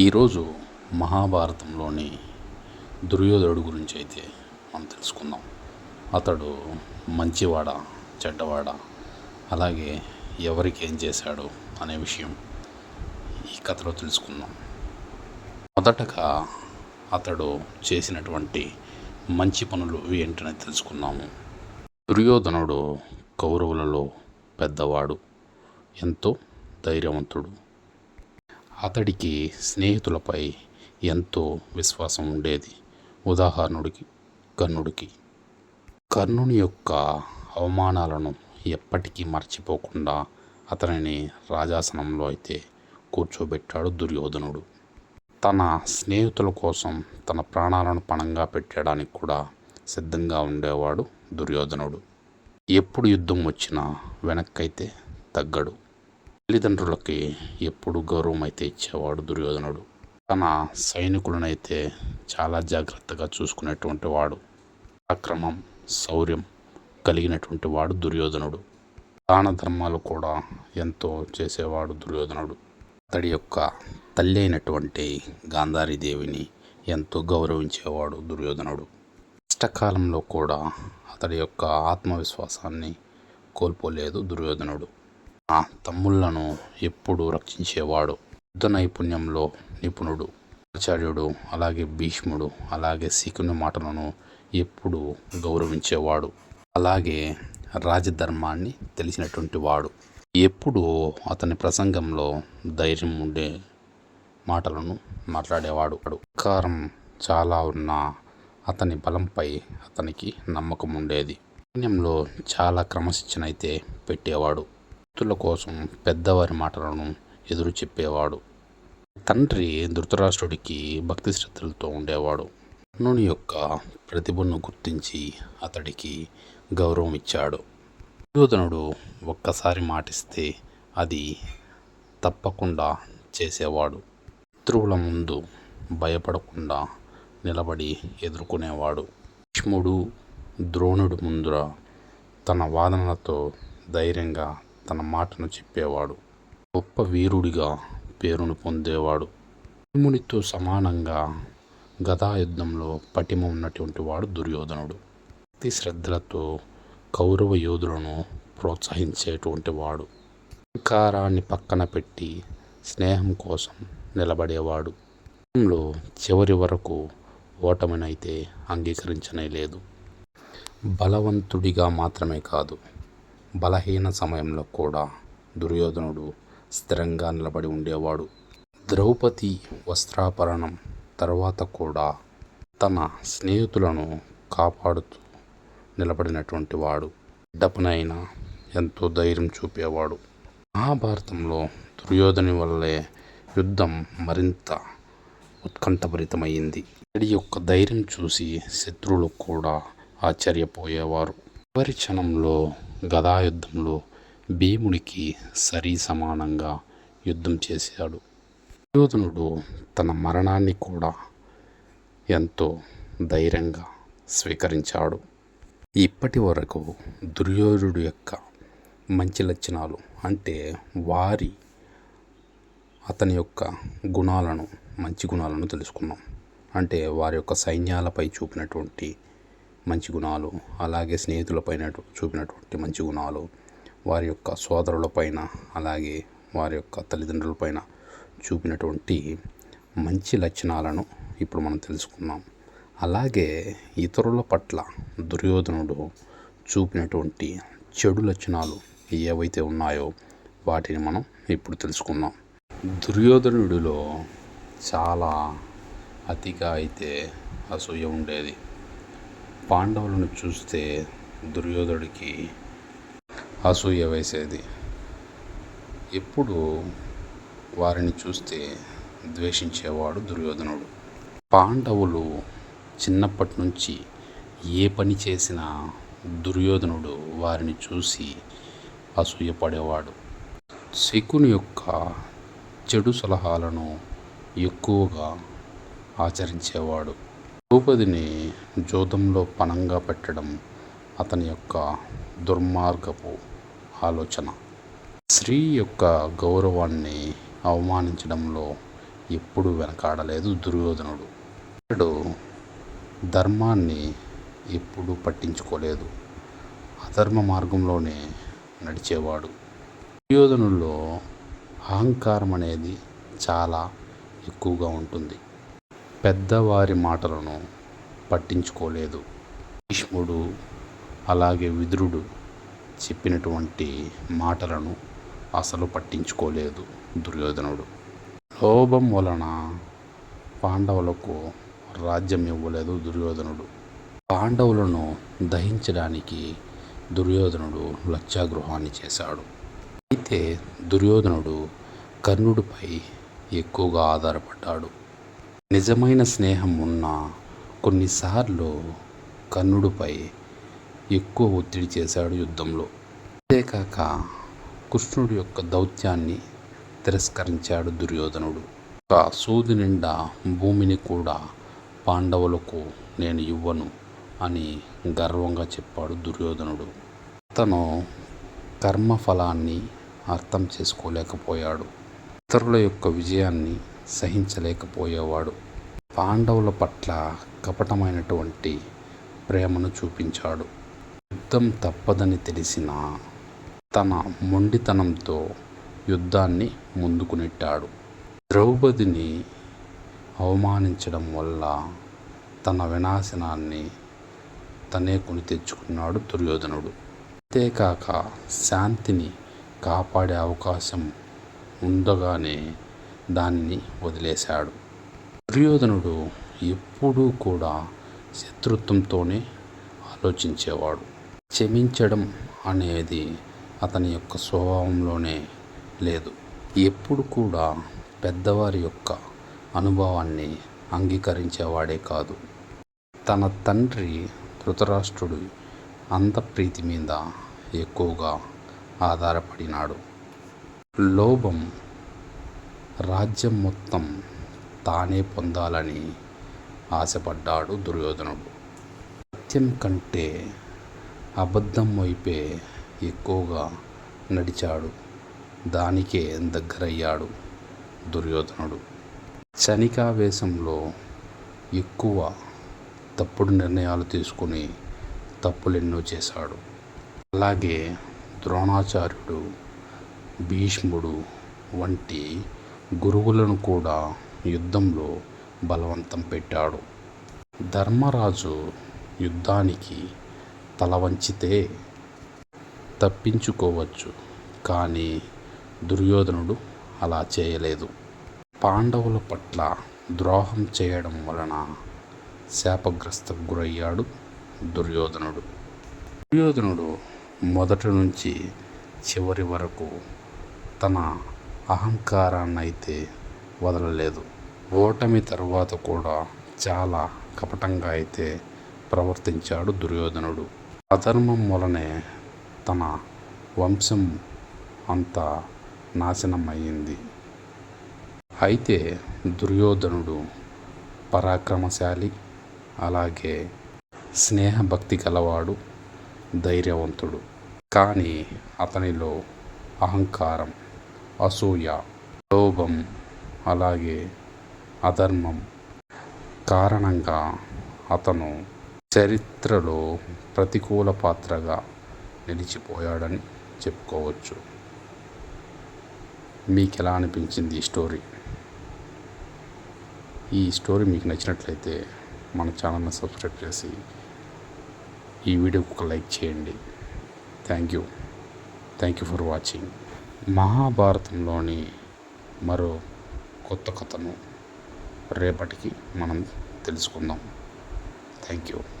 ఈరోజు మహాభారతంలోని దుర్యోధనుడు గురించి అయితే మనం తెలుసుకుందాం. అతడు మంచివాడ చెడ్డవాడ అలాగే ఎవరికి ఏం చేశాడు అనే విషయం ఈ కథలో తెలుసుకుందాం. మొదటగా అతడు చేసినటువంటి మంచి పనులు ఏంటనే తెలుసుకున్నాము దుర్యోధనుడు కౌరవులలో పెద్దవాడు ఎంతో ధైర్యవంతుడు అతడికి స్నేహితులపై ఎంతో విశ్వాసం ఉండేది. ఉదాహరణుడికి కర్ణుడికి. కర్ణుని యొక్క అవమానాలను ఎప్పటికీ మర్చిపోకుండా అతనిని రాజాసనంలో అయితే కూర్చోబెట్టాడు దుర్యోధనుడు. తన స్నేహితుల కోసం తన ప్రాణాలను పణంగా పెట్టడానికి కూడా సిద్ధంగా ఉండేవాడు దుర్యోధనుడు. ఎప్పుడు యుద్ధం వచ్చినా వెనక్కైతే తగ్గడు. తల్లిదండ్రులకి ఎప్పుడు గౌరవం అయితే ఇచ్చేవాడు దుర్యోధనుడు తన సైనికులనైతే చాలా జాగ్రత్తగా చూసుకునేటువంటి వాడు అక్రమం శౌర్యం కలిగినటువంటి వాడు దుర్యోధనుడు. దాన ధర్మాలు కూడా ఎంతో చేసేవాడు దుర్యోధనుడు. అతడి యొక్క తల్లి అయినటువంటి గాంధారీదేవిని ఎంతో గౌరవించేవాడు దుర్యోధనుడు. కష్టకాలంలో కూడా అతడి యొక్క ఆత్మవిశ్వాసాన్ని కోల్పోలేదు దుర్యోధనుడు. నా తమ్ముళ్ళను ఎప్పుడు రక్షించేవాడు. యుద్ధ నైపుణ్యంలో నిపుణుడు ఆచార్యుడు అలాగే భీష్ముడు అలాగే శిఖుని మాటలను ఎప్పుడు గౌరవించేవాడు. అలాగే రాజధర్మాన్ని తెలిసినటువంటి వాడు. ఎప్పుడూ అతని ప్రసంగంలో ధైర్యం ఉండే మాటలను మాట్లాడేవాడు. కారం చాలా ఉన్న అతని బలంపై అతనికి నమ్మకం ఉండేది. సైన్యంలో చాలా క్రమశిక్షణ అయితే పెట్టేవాడు. భక్తుల కోసం పెద్దవారి మాటలను ఎదురు చెప్పేవాడు. తండ్రి ధృతరాష్ట్రుడికి భక్తి శ్రద్ధలతో ఉండేవాడు. కర్ణుని యొక్క ప్రతిభను గుర్తించి అతడికి గౌరవం ఇచ్చాడు. దుర్యోధనుడు ఒక్కసారి మాటిస్తే అది తప్పకుండా చేసేవాడు. శత్రువుల ముందు భయపడకుండా నిలబడి ఎదుర్కొనేవాడు. భీష్ముడు ద్రోణుడు ముందర తన వాదనలతో ధైర్యంగా తన మాటను చెప్పేవాడు. గొప్ప వీరుడిగా పేరును పొందేవాడు. భీమునితో సమానంగా గదాయుద్ధంలో పటిమ ఉన్నటువంటి వాడు దుర్యోధనుడు. భక్తి శ్రద్ధలతో కౌరవ యోధులను ప్రోత్సహించేటువంటి వాడు. అహంకారాన్ని పక్కన పెట్టి స్నేహం కోసం నిలబడేవాడు. చివరి వరకు ఓటమినైతే అంగీకరించనే లేదు. బలవంతుడిగా మాత్రమే కాదు బలహీన సమయంలో కూడా దుర్యోధనుడు స్థిరంగా నిలబడి ఉండేవాడు. ద్రౌపది వస్త్రాపరణం తర్వాత కూడా తన స్నేహితులను కాపాడుతూ నిలబడినటువంటి వాడు. డప్పునైనా ఎంతో ధైర్యం చూపేవాడు. మహాభారతంలో దుర్యోధని వల్లే యుద్ధం మరింత ఉత్కంఠభరితమైంది అతడి యొక్క ధైర్యం చూసి శత్రువులు కూడా ఆశ్చర్యపోయేవారు. చివరి క్షణంలో గదాయుద్ధంలో భీముడికి సరి సమానంగా యుద్ధం చేశాడు. దుర్యోధనుడు తన మరణాన్ని కూడా ఎంతో ధైర్యంగా స్వీకరించాడు. ఇప్పటి వరకు దుర్యోధనుడు యొక్క మంచి లక్షణాలు అంటే వారి అతని యొక్క గుణాలను మంచి గుణాలను తెలుసుకున్నాం. అంటే వారి యొక్క సైన్యాలపై చూపినటువంటి మంచి గుణాలు అలాగే స్నేహితులపైన చూపినటువంటి మంచి గుణాలు వారి యొక్క సోదరులపైన అలాగే వారి యొక్క తల్లిదండ్రులపైన చూపినటువంటి మంచి లక్షణాలను ఇప్పుడు మనం తెలుసుకున్నాం అలాగే ఇతరుల పట్ల దుర్యోధనుడు చూపినటువంటి చెడు లక్షణాలు ఏవైతే ఉన్నాయో వాటిని మనం ఇప్పుడు తెలుసుకుందాం. దుర్యోధనుడిలో చాలా అతిగా అయితే అసూయ ఉండేది. పాండవులను చూస్తే దుర్యోధనుడికి అసూయ వేసేది. ఎప్పుడు వారిని చూస్తే ద్వేషించేవాడు దుర్యోధనుడు. పాండవులు చిన్నప్పటి నుంచి ఏ పని చేసినా దుర్యోధనుడు వారిని చూసి అసూయపడేవాడు శకుని యొక్క చెడు సలహాలను ఎక్కువగా ఆచరించేవాడు. ద్రౌపదిని జూదంలో పణంగా పెట్టడం అతని యొక్క దుర్మార్గపు ఆలోచన. స్త్రీ యొక్క గౌరవాన్ని అవమానించడంలో ఎప్పుడూ వెనకాడలేదు దుర్యోధనుడు. అతడు ధర్మాన్ని ఎప్పుడూ పట్టించుకోలేదు. అధర్మ మార్గంలోనే నడిచేవాడు. దుర్యోధనుల్లో అహంకారం అనేది చాలా ఎక్కువగా ఉంటుంది. పెద్దవారి మాటలను పట్టించుకోలేదు. భీష్ముడు అలాగే విదురుడు చెప్పినటువంటి మాటలను అసలు పట్టించుకోలేదు దుర్యోధనుడు. లోభం వలన పాండవులకు రాజ్యం ఇవ్వలేదు దుర్యోధనుడు. పాండవులను దహించడానికి దుర్యోధనుడు లక్షాగృహాన్ని చేశాడు. అయితే దుర్యోధనుడు కర్ణుడిపై ఎక్కువగా ఆధారపడ్డాడు. నిజమైన స్నేహం ఉన్న కొన్నిసార్లు కర్ణుడిపై ఎక్కువ ఒత్తిడి చేశాడు యుద్ధంలో. అంతేకాక కృష్ణుడి యొక్క దౌత్యాన్ని తిరస్కరించాడు దుర్యోధనుడు. ఒక సూది నిండా భూమిని కూడా పాండవులకు నేను ఇవ్వను అని గర్వంగా చెప్పాడు దుర్యోధనుడు. అతను కర్మఫలాన్ని అర్థం చేసుకోలేకపోయాడు. ఇతరుల యొక్క విజయాన్ని సహించలేకపోయేవాడు. పాండవుల పట్ల కపటమైనటువంటి ప్రేమను చూపించాడు. యుద్ధం తప్పదని తెలిసిన తన మొండితనంతో యుద్ధాన్ని ముందుకు నెట్టాడు. ద్రౌపదిని అవమానించడం వల్ల తన వినాశనాన్ని తనే కొని తెచ్చుకున్నాడు దుర్యోధనుడు. అంతేకాక శాంతిని కాపాడే అవకాశం ఉండగానే దాన్ని వదిలేశాడు. దుర్యోధనుడు ఎప్పుడూ కూడా శత్రుత్వంతోనే ఆలోచించేవాడు. క్షమించడం అనేది అతని యొక్క స్వభావంలోనే లేదు. ఎప్పుడు కూడా పెద్దవారి యొక్క అనుభవాన్ని అంగీకరించేవాడే కాదు. తన తండ్రి ధృతరాష్ట్రుడు అంతఃప్రీతి మీద ఎక్కువగా ఆధారపడినాడు. లోభం రాజ్యం మొత్తం తానే పొందాలని ఆశపడ్డాడు దుర్యోధనుడు. సత్యం కంటే అబద్ధం వైపే ఎక్కువగా నడిచాడు. దానికే దగ్గరయ్యాడు దుర్యోధనుడు. శనికావేశంలో ఎక్కువ తప్పుడు నిర్ణయాలు తీసుకుని తప్పులెన్నో చేశాడు. అలాగే ద్రోణాచార్యుడు భీష్ముడు వంటి గురువులను కూడా యుద్ధంలో బలవంతం పెట్టాడు. ధర్మరాజు యుద్ధానికి తల వంచితే తప్పించుకోవచ్చు కానీ దుర్యోధనుడు అలా చేయలేదు. పాండవుల పట్ల ద్రోహం చేయడం వలన శాపగ్రస్త గురయ్యాడు దుర్యోధనుడు. దుర్యోధనుడు మొదటి నుంచి చివరి వరకు తన అహంకారాన్ని అయితే వదలలేదు. ఓటమి తర్వాత కూడా చాలా కపటంగా అయితే ప్రవర్తించాడు దుర్యోధనుడు. అధర్మం వలనే తన వంశం అంతా నాశనమయ్యింది. అయితే దుర్యోధనుడు పరాక్రమశాలి అలాగే స్నేహభక్తి గలవాడు ధైర్యవంతుడు. కానీ అతనిలో అహంకారం అసూయ లోభం అలాగే అధర్మం. కారణంగా అతను చరిత్రలో ప్రతికూల పాత్రగా నిలిచిపోయాడని చెప్పుకోవచ్చు. మీకు ఎలా అనిపించింది ఈ స్టోరీ? ఈ స్టోరీ మీకు నచ్చినట్లయితే మన ఛానల్ని సబ్స్క్రైబ్ చేసి ఈ వీడియోకి ఒక లైక్ చేయండి. Thank you. Thank you for watching. మహాభారతంలోని మరో కొత్త కథను రేపటికి మనం తెలుసుకుందాం. Thank you.